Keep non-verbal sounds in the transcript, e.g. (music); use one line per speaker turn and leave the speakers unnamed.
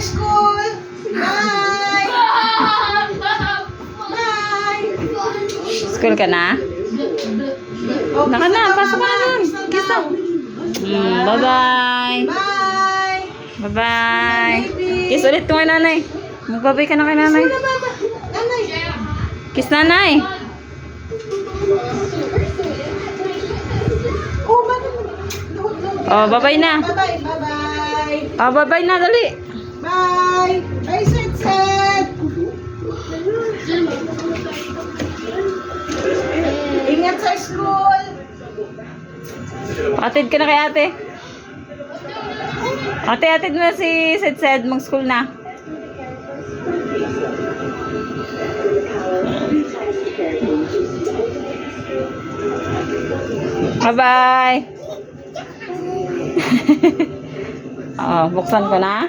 school. Bye. Bye.
School ka na?
Oh,
Naka
kiss
na, pasok ka na dun.
Kiss
Kiss
daw.
Mm, bye-bye.
Bye.
Bye-bye. Kiss ulit ko kay nanay. Magbabay ka na kay nanay.
Wala, Mama. Nanay.
Kiss nanay.
Oh, bakit?
Oh, bye-bye na.
Bye-bye. Bye-bye.
Oh, bye-bye na, dali.
Bye. Bye, Sed. Ingat sa school.
Atid ka na kay ate. Ate, atid na si Sed. Mag-school na. Bye-bye. (laughs) oh, buksan ko na.